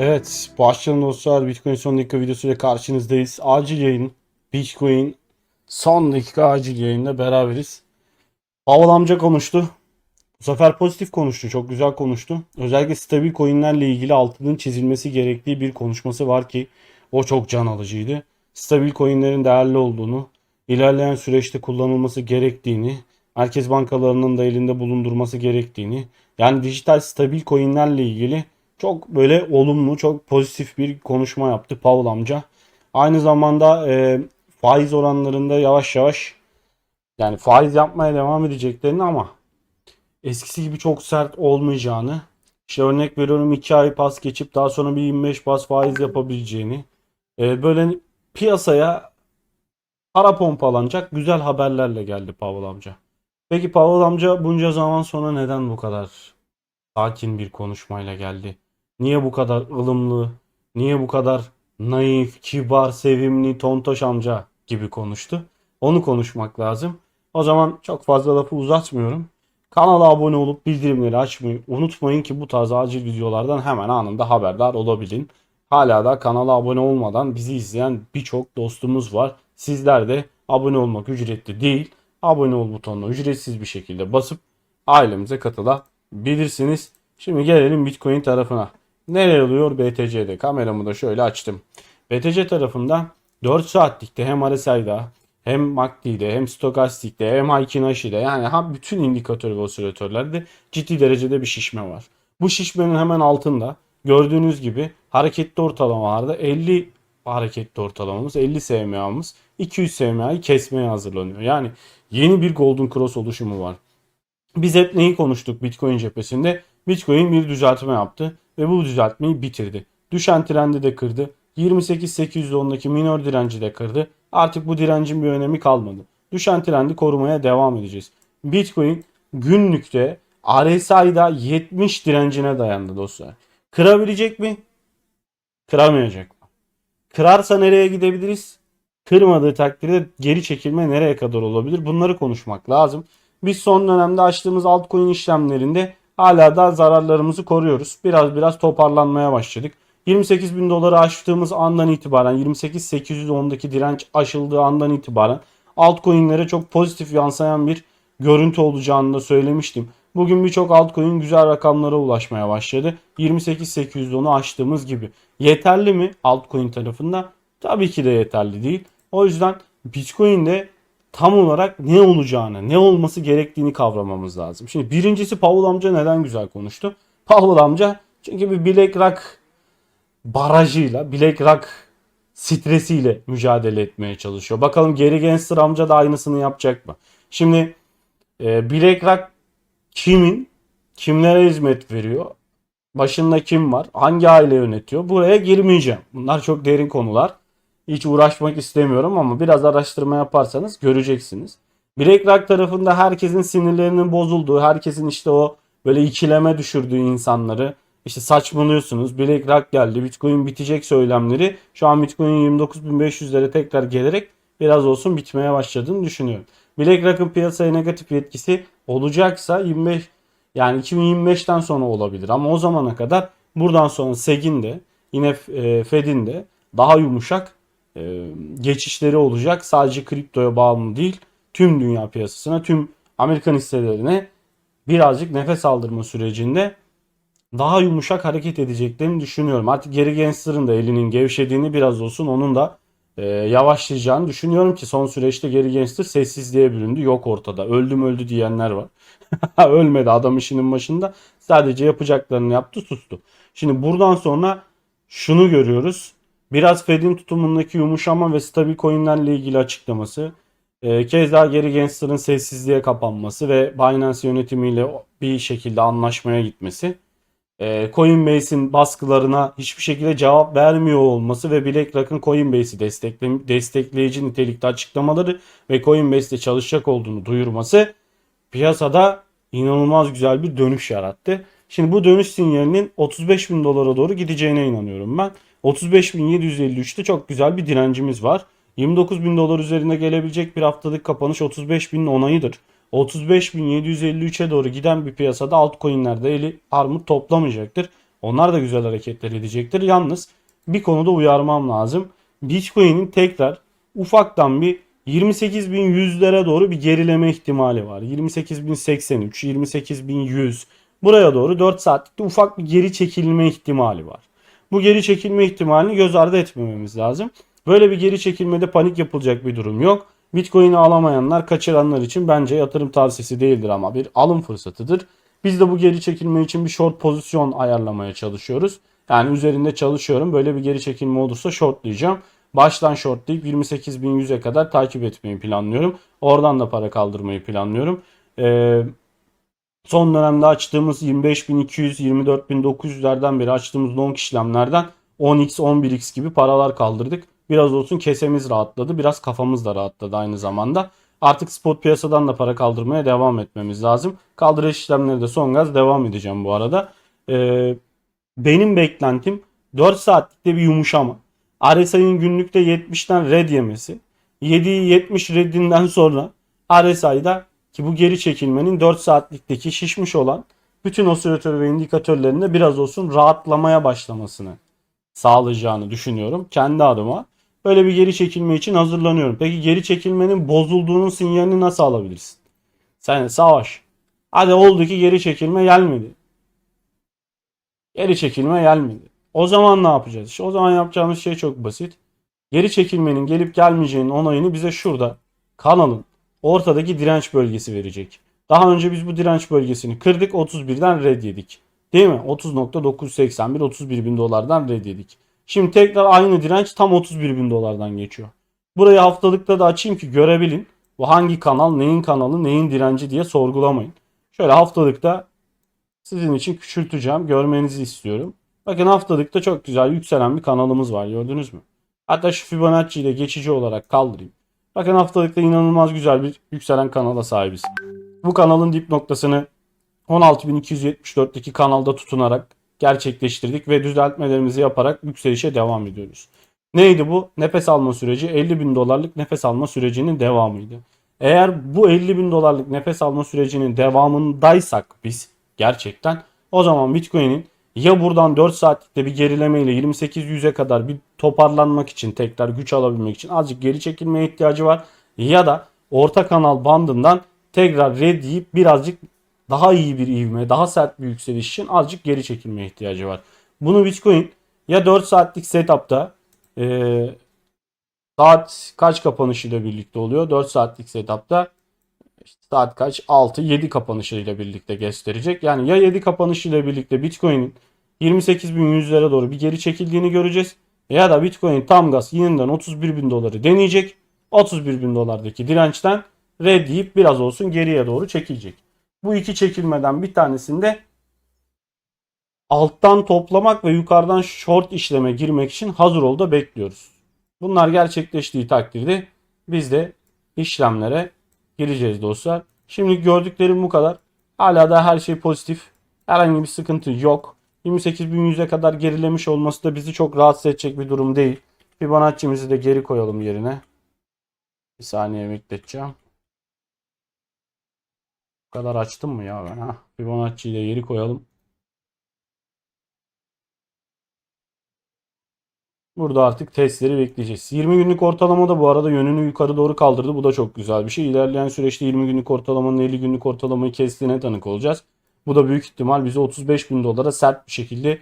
Evet, akşam dostlar Bitcoin son dakika videosuyla karşınızdayız. Acil yayın, Bitcoin son dakika acil yayında beraberiz. Pavel amca konuştu. Bu sefer pozitif konuştu, çok güzel konuştu. Özellikle stabil coinlerle ilgili altının çizilmesi gerektiği bir konuşması var ki o çok can alıcıydı. Stabil coinlerin değerli olduğunu, ilerleyen süreçte kullanılması gerektiğini, merkez bankalarının da elinde bulundurması gerektiğini, yani dijital stabil coinlerle ilgili çok böyle olumlu, çok pozitif bir konuşma yaptı Paul amca. Aynı zamanda e, faiz oranlarında yavaş yavaş yani faiz yapmaya devam edeceklerini ama eskisi gibi çok sert olmayacağını, işte örnek veriyorum 2 ay pas geçip daha sonra bir 25 bas faiz yapabileceğini, e, böyle piyasaya para pompalanacak güzel haberlerle geldi Pavel amca. Peki Pavel amca bunca zaman sonra neden bu kadar sakin bir konuşmayla geldi? Niye bu kadar ılımlı, niye bu kadar naif, kibar, sevimli, tontoş amca gibi konuştu? Onu konuşmak lazım. O zaman çok fazla lafı uzatmıyorum. Kanala abone olup bildirimleri açmayı unutmayın ki bu tarz acil videolardan hemen anında haberdar olabilin. Hala da kanala abone olmadan bizi izleyen birçok dostumuz var. Sizler de abone olmak ücretli değil. Abone ol butonuna ücretsiz bir şekilde basıp ailemize katılabilirsiniz. Şimdi gelelim Bitcoin tarafına. Nereye oluyor BTC'de? Kameramı da şöyle açtım. BTC tarafında 4 saatlikte hem RSI'da hem MACD'de hem stokastikte hem Heikin-Aşi'de yani ha bütün indikatör ve osilatörlerde ciddi derecede bir şişme var. Bu şişmenin hemen altında gördüğünüz gibi hareketli ortalamalarda 50 hareketli ortalamamız 50 SMA'mız 200 SMA'yı kesmeye hazırlanıyor. Yani yeni bir Golden Cross oluşumu var. Biz hep neyi konuştuk Bitcoin cephesinde? Bitcoin bir düzeltme yaptı ve bu düzeltmeyi bitirdi. Düşen trendi de kırdı. 28.810'daki minor direnci de kırdı. Artık bu direncin bir önemi kalmadı. Düşen trendi korumaya devam edeceğiz. Bitcoin günlükte RSI'da 70 direncine dayandı dostlar. Kırabilecek mi? Kıramayacak mı? Kırarsa nereye gidebiliriz? Kırmadığı takdirde geri çekilme nereye kadar olabilir? Bunları konuşmak lazım. Biz son dönemde açtığımız altcoin işlemlerinde hala da zararlarımızı koruyoruz. Biraz biraz toparlanmaya başladık. 28 bin doları aştığımız andan itibaren 28.810'daki direnç aşıldığı andan itibaren altcoin'lere çok pozitif yansıyan bir görüntü olacağını da söylemiştim. Bugün birçok altcoin güzel rakamlara ulaşmaya başladı. 28.810'u aştığımız gibi. Yeterli mi altcoin tarafında? Tabii ki de yeterli değil. O yüzden Bitcoin'de tam olarak ne olacağını, ne olması gerektiğini kavramamız lazım. Şimdi birincisi Paul amca neden güzel konuştu? Paul amca çünkü bir BlackRock barajıyla, BlackRock stresiyle mücadele etmeye çalışıyor. Bakalım Gary Gensler amca da aynısını yapacak mı? Şimdi e, BlackRock kimin, kimlere hizmet veriyor? Başında kim var? Hangi aile yönetiyor? Buraya girmeyeceğim. Bunlar çok derin konular. Hiç uğraşmak istemiyorum ama biraz araştırma yaparsanız göreceksiniz. BlackRock tarafında herkesin sinirlerinin bozulduğu, herkesin işte o böyle ikileme düşürdüğü insanları işte saçmalıyorsunuz. BlackRock geldi, Bitcoin bitecek söylemleri şu an Bitcoin 29.500'lere tekrar gelerek biraz olsun bitmeye başladığını düşünüyorum. BlackRock'ın piyasaya negatif etkisi olacaksa 25 yani 2025'ten sonra olabilir ama o zamana kadar buradan sonra SEG'in de yine e, Fed'in de daha yumuşak geçişleri olacak. Sadece kriptoya bağımlı değil. Tüm dünya piyasasına, tüm Amerikan hisselerine birazcık nefes aldırma sürecinde daha yumuşak hareket edeceklerini düşünüyorum. Artık geri Gensler'ın da elinin gevşediğini biraz olsun onun da e, yavaşlayacağını düşünüyorum ki son süreçte geri Gensler sessizliğe büründü. Yok ortada. Öldüm öldü diyenler var. Ölmedi adam işinin başında. Sadece yapacaklarını yaptı sustu. Şimdi buradan sonra şunu görüyoruz. Biraz Fed'in tutumundaki yumuşama ve stabil coinlerle ilgili açıklaması. E, keza geri Gensler'ın sessizliğe kapanması ve Binance yönetimiyle bir şekilde anlaşmaya gitmesi. E, Coinbase'in baskılarına hiçbir şekilde cevap vermiyor olması ve BlackRock'ın Coinbase'i destekle, destekleyici nitelikte açıklamaları ve Coinbase'de çalışacak olduğunu duyurması piyasada inanılmaz güzel bir dönüş yarattı. Şimdi bu dönüş sinyalinin 35 bin dolara doğru gideceğine inanıyorum ben. 35.753'te çok güzel bir direncimiz var. 29 bin dolar üzerine gelebilecek bir haftalık kapanış 35 bin onayıdır. 35.753'e doğru giden bir piyasada altcoin'lerde eli armut toplamayacaktır. Onlar da güzel hareketler edecektir. Yalnız bir konuda uyarmam lazım. Bitcoin'in tekrar ufaktan bir 28.100'lere doğru bir gerileme ihtimali var. 28.083, 28.100 buraya doğru 4 saatlikte ufak bir geri çekilme ihtimali var. Bu geri çekilme ihtimalini göz ardı etmememiz lazım. Böyle bir geri çekilmede panik yapılacak bir durum yok. Bitcoin'i alamayanlar, kaçıranlar için bence yatırım tavsiyesi değildir ama bir alım fırsatıdır. Biz de bu geri çekilme için bir short pozisyon ayarlamaya çalışıyoruz. Yani üzerinde çalışıyorum. Böyle bir geri çekilme olursa shortlayacağım. Baştan shortlayıp 28.100'e kadar takip etmeyi planlıyorum. Oradan da para kaldırmayı planlıyorum. Ee, son dönemde açtığımız 25.200, 24.900'lerden beri açtığımız long işlemlerden 10x, 11x gibi paralar kaldırdık. Biraz olsun kesemiz rahatladı. Biraz kafamız da rahatladı aynı zamanda. Artık spot piyasadan da para kaldırmaya devam etmemiz lazım. Kaldırış işlemleri de son gaz devam edeceğim bu arada. Ee, benim beklentim 4 saatlikte bir yumuşama. RSI'nin günlükte 70'ten red yemesi. 7'yi 70 reddinden sonra RSI'da ki bu geri çekilmenin 4 saatlikteki şişmiş olan bütün osilatör ve indikatörlerinde biraz olsun rahatlamaya başlamasını sağlayacağını düşünüyorum kendi adıma. Böyle bir geri çekilme için hazırlanıyorum. Peki geri çekilmenin bozulduğunun sinyalini nasıl alabilirsin? Sen savaş. Hadi oldu ki geri çekilme gelmedi. Geri çekilme gelmedi. O zaman ne yapacağız? İşte o zaman yapacağımız şey çok basit. Geri çekilmenin gelip gelmeyeceğinin onayını bize şurada kanalın ortadaki direnç bölgesi verecek. Daha önce biz bu direnç bölgesini kırdık 31'den red yedik. Değil mi? 30.981 31 bin dolardan red yedik. Şimdi tekrar aynı direnç tam 31 bin dolardan geçiyor. Burayı haftalıkta da açayım ki görebilin. Bu hangi kanal, neyin kanalı, neyin direnci diye sorgulamayın. Şöyle haftalıkta sizin için küçülteceğim. Görmenizi istiyorum. Bakın haftalıkta çok güzel yükselen bir kanalımız var. Gördünüz mü? Hatta şu Fibonacci ile geçici olarak kaldırayım. Bakın haftalıkta inanılmaz güzel bir yükselen kanala sahibiz. Bu kanalın dip noktasını 16.274'teki kanalda tutunarak gerçekleştirdik ve düzeltmelerimizi yaparak yükselişe devam ediyoruz. Neydi bu? Nefes alma süreci 50 bin dolarlık nefes alma sürecinin devamıydı. Eğer bu 50 bin dolarlık nefes alma sürecinin devamındaysak biz gerçekten o zaman Bitcoin'in ya buradan 4 saatlikte bir gerilemeyle 28.100'e kadar bir toparlanmak için tekrar güç alabilmek için azıcık geri çekilmeye ihtiyacı var. Ya da orta kanal bandından tekrar red deyip birazcık daha iyi bir ivme, daha sert bir yükseliş için azıcık geri çekilmeye ihtiyacı var. Bunu Bitcoin ya 4 saatlik setup'ta e, saat kaç kapanışıyla birlikte oluyor? 4 saatlik setup'ta saat kaç? 6 7 kapanışıyla birlikte gösterecek. Yani ya 7 kapanışıyla birlikte Bitcoin'in 28.100'lere doğru bir geri çekildiğini göreceğiz. Ya da Bitcoin tam gaz yeniden 31 bin doları deneyecek. 31 bin dolardaki dirençten red deyip biraz olsun geriye doğru çekilecek. Bu iki çekilmeden bir tanesinde alttan toplamak ve yukarıdan short işleme girmek için hazır ol da bekliyoruz. Bunlar gerçekleştiği takdirde biz de işlemlere gireceğiz dostlar. Şimdi gördüklerim bu kadar. Hala da her şey pozitif. Herhangi bir sıkıntı yok. 28.100'e kadar gerilemiş olması da bizi çok rahatsız edecek bir durum değil. Fibonacci'mizi de geri koyalım yerine. Bir saniye bekleteceğim. Bu kadar açtım mı ya ben? Ha, Fibonacci'yi de geri koyalım. Burada artık testleri bekleyeceğiz. 20 günlük ortalama da bu arada yönünü yukarı doğru kaldırdı. Bu da çok güzel bir şey. İlerleyen süreçte 20 günlük ortalamanın 50 günlük ortalamayı kestiğine tanık olacağız. Bu da büyük ihtimal bizi 35 bin dolara sert bir şekilde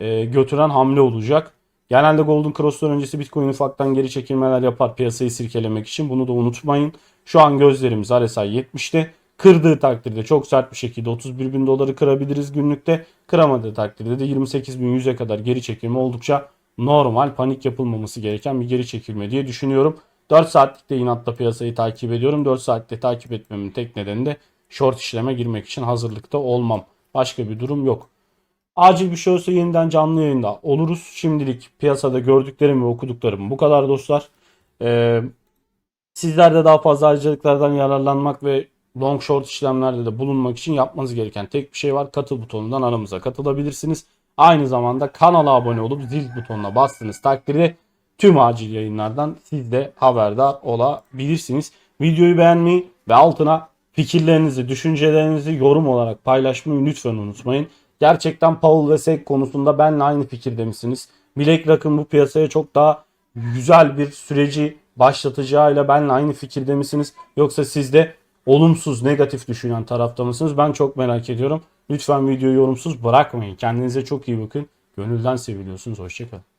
e, götüren hamle olacak. Genelde Golden Cross'tan öncesi Bitcoin ufaktan geri çekilmeler yapar piyasayı sirkelemek için. Bunu da unutmayın. Şu an gözlerimiz RSI 70'te. Kırdığı takdirde çok sert bir şekilde 31 bin doları kırabiliriz günlükte. Kıramadığı takdirde de 28 bin 100'e kadar geri çekilme oldukça normal panik yapılmaması gereken bir geri çekilme diye düşünüyorum. 4 saatlikte inatla piyasayı takip ediyorum. 4 saatte takip etmemin tek nedeni de short işleme girmek için hazırlıkta olmam. Başka bir durum yok. Acil bir şey olsa yeniden canlı yayında oluruz. Şimdilik piyasada gördüklerim ve okuduklarım bu kadar dostlar. Ee, sizler de daha fazla ayrıcalıklardan yararlanmak ve long short işlemlerde de bulunmak için yapmanız gereken tek bir şey var. Katıl butonundan aramıza katılabilirsiniz. Aynı zamanda kanala abone olup zil butonuna bastığınız takdirde tüm acil yayınlardan siz de haberdar olabilirsiniz. Videoyu beğenmeyi ve altına fikirlerinizi, düşüncelerinizi yorum olarak paylaşmayı lütfen unutmayın. Gerçekten Paul ve Sek konusunda benle aynı fikirde misiniz? Bilek Rock'ın bu piyasaya çok daha güzel bir süreci başlatacağıyla benle aynı fikirde misiniz? Yoksa siz de olumsuz, negatif düşünen tarafta mısınız? Ben çok merak ediyorum. Lütfen videoyu yorumsuz bırakmayın. Kendinize çok iyi bakın. Gönülden seviliyorsunuz. Hoşçakalın.